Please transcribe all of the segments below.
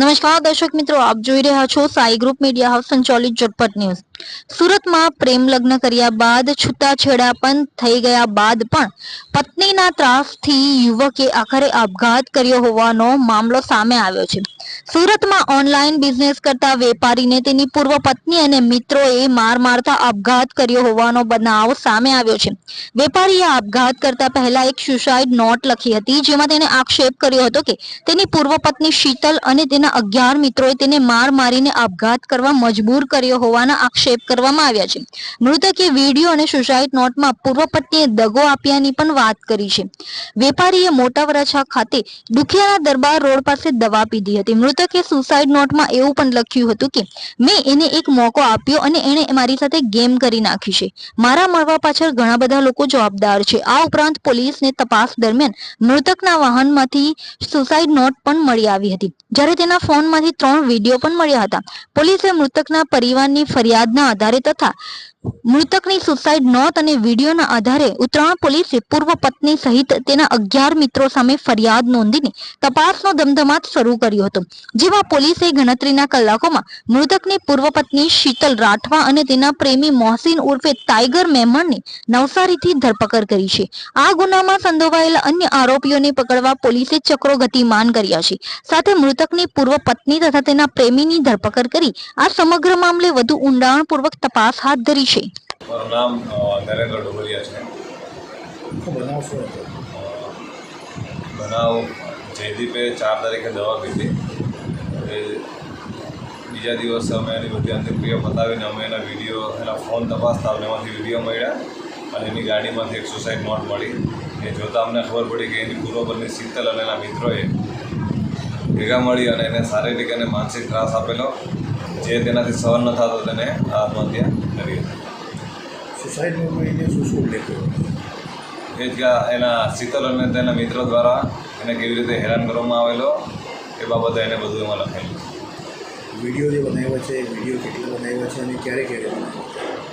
નમસ્કાર, દર્શક મિત્રો, આપ જોઈ રહ્યા છો સાઈ ગ્રુપ મીડિયા હાઉસ સંચાલિત ઝટપટ ન્યૂઝ. સુરતમાં પ્રેમ લગ્ન કર્યા બાદ છૂટાછેડા પણ થઈ ગયા બાદ પણ પત્નીના ત્રાસથી યુવકે આખરે આપઘાત કર્યો હોવાનો મામલો સામે આવ્યો છે. સુરતમાં ઓનલાઈન બિઝનેસ કરતા વેપારીને તેની પૂર્વ પત્ની અને મિત્રોએ માર મારતા આપઘાત કર્યો હોવાનો બનાવ સામે આવ્યો છે. વેપારીએ આપઘાત કરતા પહેલા એક સુસાઇડ નોટ લખી હતી, જેમાં તેને આક્ષેપ કર્યો હતો કે તેની પૂર્વ પત્ની શીતલ અને તેના અગિયાર મિત્રોએ તેને માર મારીને આપઘાત કરવા મજબૂર કર્યો હોવાના આક્ષેપ કરવામાં આવ્યા છે. મૃતકે વીડિયો અને સુસાઇડ નોટમાં પૂર્વ પત્નીએ દગો આપ્યાની પણ વાત કરી છે. વેપારીએ મોટા વરાછા ખાતે દુખિયાના દરબાર રોડ પાસે દવા પીધી હતી. મૃતકે સુસાઇડ નોટમાં એવું પણ લખ્યું હતું કે, મેં એને એક મોકો આપ્યો અને એણે મારી સાથે ગેમ કરી નાખી છે. મારા મળવા પાછળ ઘણા બધા લોકો જવાબદાર છે. આ ઉપરાંત પોલીસને તપાસ દરમિયાન મૃતકના વાહનમાંથી સુસાઇડ નોટ પણ મળી આવી હતી. જ્યારે તેના ફોનમાંથી ત્રણ વીડિયો પણ મળ્યા હતા. પોલીસે મૃતકના પરિવારની ફરિયાદના આધારે તથા મૃતકની સુસાઇડ નોટ અને વિડીયોના આધારે ઉત્તરાયણ પોલીસે પૂર્વ પત્ની સહિત તેના અગિયાર મિત્રો સામે ફરિયાદ નોંધીને તપાસનો ધમધમાટ શરૂ કર્યો હતો, જેમાં પોલીસે ગણતરીના કલાકોમાં મૃતકની પૂર્વ પત્ની શીતલ રાઠવા અને તેના પ્રેમી મોહસિન ઉર્ફે ટાઈગર મેમણની નવસારીથી ધરપકડ કરી છે. આ ગુનામાં સંડોવાયેલા અન્ય આરોપીઓને પકડવા પોલીસે ચક્રો ગતિમાન કર્યા છે. સાથે મૃતકની પૂર્વ પત્ની તથા તેના પ્રેમીની ધરપકડ કરી આ સમગ્ર મામલે વધુ ઊંડાણપૂર્વક તપાસ હાથ ધરી છે. મારું નામ નરેન્દ્ર ડોબરિયા છે. બનાવ જયદીપે ચાર તારીખે દવા પીધી. એ બીજા દિવસે અમે એની બધી અંતિમક્રિયા પતાવીને અમે એના વીડિયો એના ફોન તપાસતા અમને એમાંથી વીડિયો મળ્યા અને એની ગાડીમાંથી એક સુસાઇડ નોટ મળી. એ જોતાં અમને ખબર પડી કે એની પૂર્વપરની શીતલ અને એના મિત્રોએ ભેગા મળી અને એને શારીરિક અને માનસિક ત્રાસ આપેલો. જે તેનાથી સહન ન થતો તેને આત્મહત્યા કરી હતી. સુસાઇડ મૂવમેન્ટને શું શું ઉલ્લેખ કર્યો એ ત્યાં એના શીતલ અને તેના મિત્રો દ્વારા એને કેવી રીતે હેરાન કરવામાં આવેલો એ બાબતે એને બધું એમાં લખેલું. વીડિયો જે બનાવ્યો છે વીડિયો કેટલા બનાવ્યો છે અને ક્યારે ક્યારે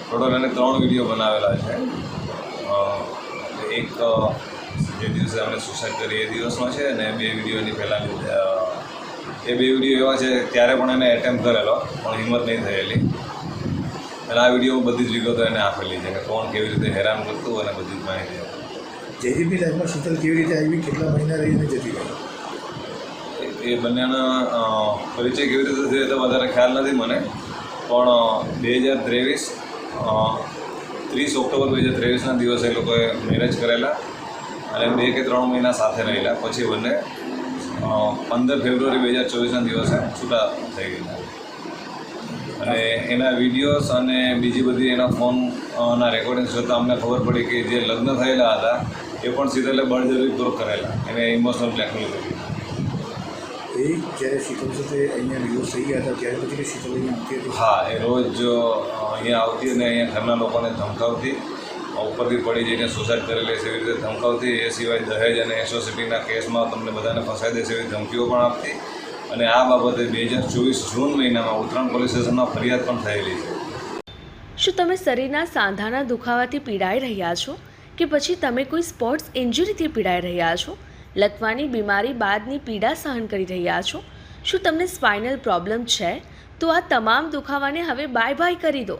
ટોટલ એને ત્રણ વીડિયો બનાવેલા છે. એક જે દિવસે અમે સુસાઇડ કરી એ દિવસનો છે અને બે વિડીયોની પહેલાં એ બે વીડિયો એવા છે ત્યારે પણ એને એટેમ્પ કરેલો પણ હિંમત નહીં થયેલી. અને આ વીડિયો બધી જ વિગતો એને આપેલી છે કે કોણ કેવી રીતે હેરાન કરતું અને બધી જ માહિતી આપી. જયદીપની લાઈફમાં શીતલ કેવી રીતે આવી કેટલા મહિના રહીને જતી રહી? એ- એ બંનેના પરિચય કેવી રીતે થયો તો વધારે ખ્યાલ નથી મને. પણ બે હજાર ત્રેવીસ ત્રીસ ઓક્ટોબર બે હજાર ત્રેવીસના દિવસે એ લોકોએ મેરેજ કરેલા અને બે કે ત્રણ મહિના સાથે રહેલા. પછી બંને પંદર ફેબ્રુઆરી બે હજાર ચોવીસના દિવસે છૂટા થઈ ગયેલા. અને એના વિડીયોઝ અને બીજી બધી એના ફોનના રેકોર્ડિંગ્સ રેકોર્ડિંગ જોતાં અમને ખબર પડી કે જે લગ્ન થયેલા હતા એ પણ શીતલે બળજબરીપૂર્વક કરેલા એને ઇમોશનલ બ્લેકમેલ કરી એ જ્યારે શીતલ સાથે અહીંયા ડિવોર્સ થઈ ગયા હતા ત્યારે પછી શીતલ અહીંયા આવતી હતી? હા એ રોજ અહીંયા આવતી અને અહીંયા ઘરના લોકોને ધમકાવતી ઉપરથી પડી જઈને સુસાઇડ કરેલી છે એવી રીતે ધમકાવતી એ સિવાય દહેજ અને એસોસિટીના કેસમાં તમને બધાને ફસાઈ દેશે એવી ધમકીઓ પણ આપતી અને આ બાબતે બે હજાર ચોવીસ જૂન મહિનામાં ઉત્તરાયણ પોલીસ સ્ટેશનમાં ફરિયાદ પણ થયેલી છે. શું તમે શરીરના સાંધાના દુખાવાથી પીડાઈ રહ્યા છો? કે પછી તમે કોઈ સ્પોર્ટ્સ ઇન્જરીથી પીડાઈ રહ્યા છો? લકવાની બીમારી બાદની પીડા સહન કરી રહ્યા છો? શું તમને સ્પાઇનલ પ્રોબ્લેમ છે? તો આ તમામ દુખાવાને હવે બાય બાય કરી દો.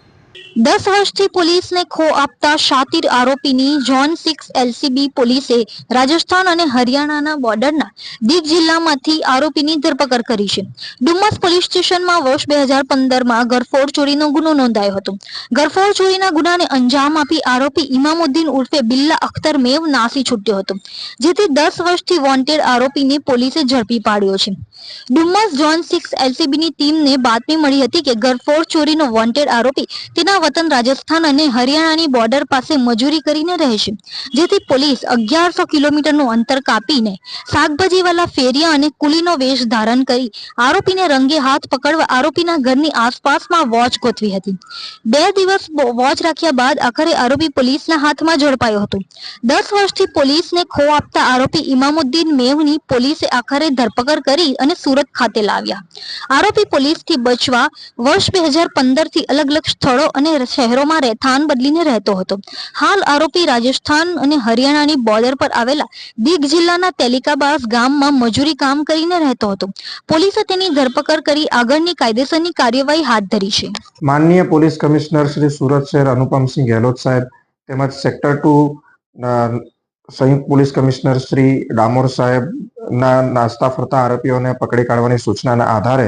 દસ વર્ષથી પોલીસને ખો આપતા શાતિર આરોપીની ઝોન સિક્સ એલસીબી પોલીસે રાજસ્થાન અને હરિયાણાના બોર્ડરના દીવ જિલ્લામાંથી આરોપીની ધરપકડ કરી છે ડુમસ પોલીસ સ્ટેશનમાં વર્ષ બે હજાર પંદરમાં ગરફોડ ચોરીનો ગુનો નોંધાયો હતો ગરફોડ ચોરીના ગુનાને અંજામ આપી આરોપી ઇમામુદ્દીન ઉર્ફે બિલ્લા અખ્તર મેવ નાસી છૂટ્યો હતો, જેથી દસ વર્ષથી વોન્ટેડ આરોપીને પોલીસે ઝડપી પાડ્યો છે. ડુમસ ઝોન સિક્સ એલસીબીની ટીમને બાતમી મળી હતી કે ગરફોડ ચોરીનો વોન્ટેડ આરોપી તેના વતન રાજસ્થાન અને હરિયાણાની બોર્ડર પાસે મજૂરી કરીને રહે જેથી પોલીસ અગિયારસો કિલોમીટરનું અંતર કાપીને શાકભાજીવાલા ફેરિયા અને કુલીનો વેશ ધારણ કરી આરોપીને રંગે હાથ પકડવા આરોપીના ઘરની આસપાસમાં વોચ ગોઠવી હતી. બે દિવસ વોચ રાખ્યા બાદ આખરે આરોપી પોલીસના હાથમાં ઝડપાયો હતો. દસ વર્ષથી પોલીસને ખો આપતા આરોપી ઇમામુદ્દીન મેવની પોલીસે આખરે ધરપકડ કરી અને સુરત ખાતે લાવ્યા. આરોપી પોલીસથી બચવા વર્ષ બે હજાર પંદરથી અલગ અલગ સ્થળો અને શહેરોમાં સ્થાન બદલીને રહેતો હતો. હાલ આરોપી રાજસ્થાન અને હરિયાણાની બોર્ડર પર આવેલા દીગ જિલ્લાના તેલિકાબાસ ગામમાં મજૂરી કામ કરીને રહેતો હતો. પોલીસે તેની ધરપકડ કરી આગળની કાયદેસરની કાર્યવાહી હાથ ધરી છે. માનનીય પોલીસ કમિશનર શ્રી સુરત શહેર અનુપમસિંહ ગેહલોત સાહેબ તેમજ સેક્ટર ટુ સંયુક્ત પોલીસ કમિશનર શ્રી ડામોર સાહેબના નાસ્તા ફરતા આરોપીઓને પકડી કાઢવાની સૂચનાના આધારે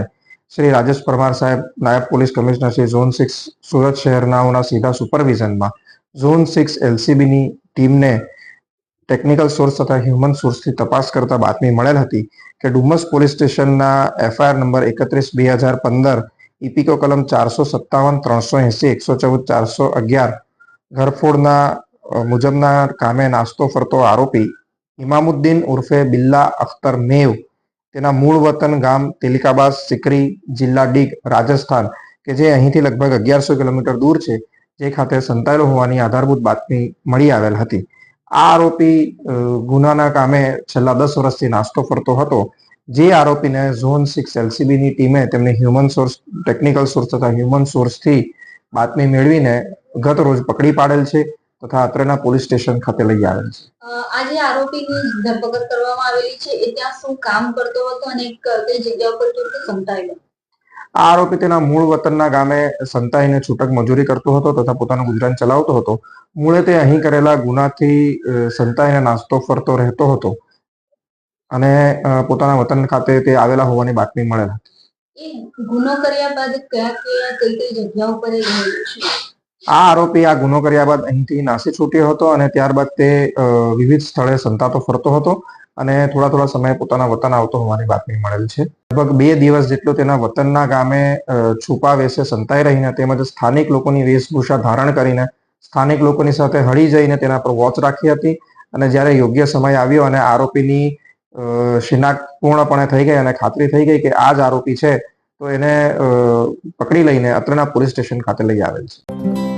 શ્રી રાજેશ પરમાર સાહેબ, નાયબ police commissioner Shri zone six Surat શહેરનાઓના સીધા સુપરવિઝનમાં. ઝોન સિક્સ એલસીબીની ટીમને ટેકનિકલ સોર્સ તથા હ્યુમન સોર્સથી તપાસ કરતા બાતમી મળેલ હતી કે ડુમસ પોલીસ સ્ટેશનના એફઆઈઆર નંબર એકત્રીસ બે હજાર પંદર ઇપિકો કલમ ચારસો સત્તાવન, ત્રણસો એસી, એકસો ચૌદ, ચારસો અગિયાર ઘરફોડના મુજબના કામે નાસ્તો ફરતો આરોપી ઇમામુદ્દીન ઉર્ફે બિલ્લા અખ્તર મેવ તેના મૂળ વતન ગામ તેલિકાબાદ, સિકરી જિલ્લા ડીગ, રાજસ્થાન, કે જે અહીંથી લગભગ અગિયારસો કિલોમીટર દૂર છે, જે ખાતે સંતાયેલો હોવાની આધારભૂત બાતમી મળી આવેલ હતી. આ આરોપી ગુનાના કામે છેલ્લા દસ વર્ષથી નાસ્તો ફરતો હતો. જે આરોપીને ઝોન સિક્સ એલસીબીની ટીમે તેમની હ્યુમન સોર્સ, ટેકનિકલ સોર્સ તથા હ્યુમન સોર્સથી બાતમી મેળવીને ગત રોજ પકડી પાડેલ છે. તથા અત્રેના પોલીસ સ્ટેશન ખાતે લઈ આવેલ છે. આજે આરોપીની ધરપકડ કરવામાં આવેલી છે. એ ત્યાં શું કામ કરતો હતો અને કઈ જગ્યા ઉપર તો સંતાયેલો? આ આરોપી તેના મૂળ વતનના ગામે સંતાઈને છૂટક મજૂરી કરતો હતો તથા પોતાનું ગુજરાન ચલાવતો હતો. મૂળે તે અહીં કરેલા ગુનાથી સંતાઈને નાસ્તો ફરતો રહેતો હતો અને પોતાના વતન ખાતે તે આવેલા હોવાની બાતમી મળેલ હતી. ગુનો કર્યા બાદ કયા કયા કઈ કઈ જગ્યા ઉપર છે? આ આરોપી આ ગુનો કર્યા બાદ અહીંથી નાસી છૂટ્યો હતો અને ત્યારબાદ તે વિવિધ સ્થળે સંતાતો ફરતો હતો અને થોડા થોડા સમયે પોતાના વતન આવતો હોવાની બાતમી મળેલ છે. લગભગ બે દિવસ જેટલો તેના વતનના ગામે છુપા વેશે સંતાઈ રહીને તેમજ સ્થાનિક લોકોની વેશભૂષા ધારણ કરીને સ્થાનિક લોકોની સાથે હળી જઈને તેના પર વોચ રાખી હતી અને જ્યારે યોગ્ય સમય આવ્યો અને આરોપીની અ, શિનાખ્ત પૂર્ણપણે થઈ ગઈ અને ખાતરી થઈ ગઈ કે આ જ આરોપી છે તો એને પકડી લઈને અત્રેના પોલીસ સ્ટેશન ખાતે લઈ આવેલ છે.